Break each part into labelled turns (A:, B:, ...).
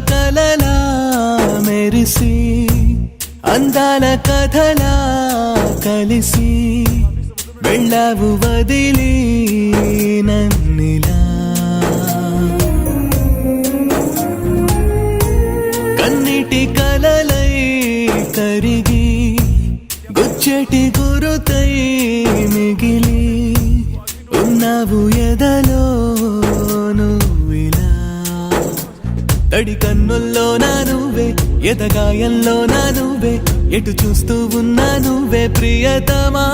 A: కలలా మెరిసి అందాల కథలా కలిసి వెళ్ళావు వదిలి నన్నిలా. కన్నిటి కలలై కరిగి గుచ్చటి గురుతై మిగిలి ఉన్నావు ఎదలో తడి కన్నుల్లో నా నువ్వే ఎదగాయంలో నా నువ్వే ఎటు చూస్తూ ఉన్నా నువ్వే ప్రియతమా?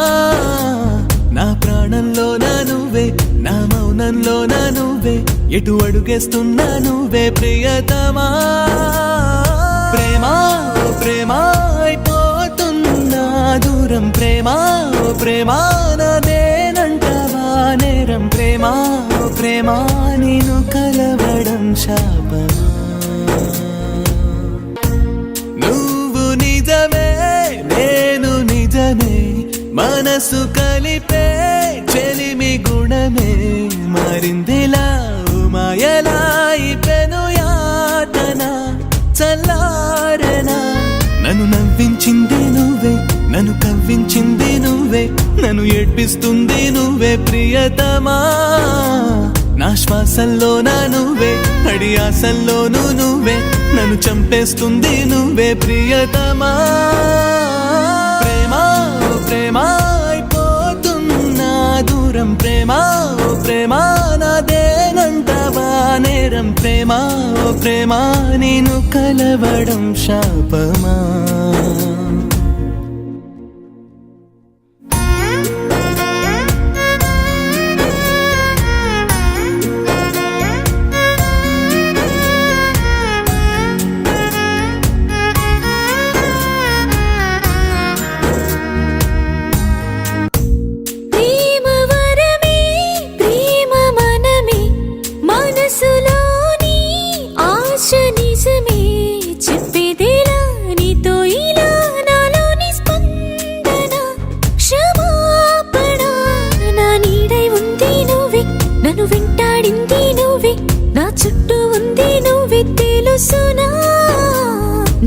A: నా ప్రాణంలో నా నువ్వే నా మౌనంలో నా నువ్వే ఎటు అడుగేస్తున్నా నువ్వే ప్రియతమా? ప్రేమా ఓ ప్రేమా అయిపోతున్నా దూరం ప్రేమా ఓ ప్రేమా నాదేనంటవా? నేరం ప్రేమా ఓ ప్రేమా నేను కలవడం శాపమా? మనసు కలిపే చెలిమి గుణమే మరిందిలా మాయలా పెను యాతన చల్లారనా? నన్ను నవ్వించింది నువ్వే నన్ను కవ్వించింది నువ్వే నన్ను ఏడ్పిస్తుంది నువ్వే ప్రియతమా? నా శ్వాసల్లో నా నువ్వే అడి ఆశల్లోనూ నువ్వే నన్ను చంపేస్తుంది నువ్వే ప్రియతమా? ప్రేమా ఓ ప్రేమా నాదేనంటవా నేరం ప్రేమా ఓ ప్రేమా నేను కలవడం శాపమా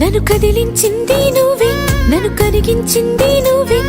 B: నన్ను కదిలించింది నువ్వే నన్ను కరిగించింది నువ్వే.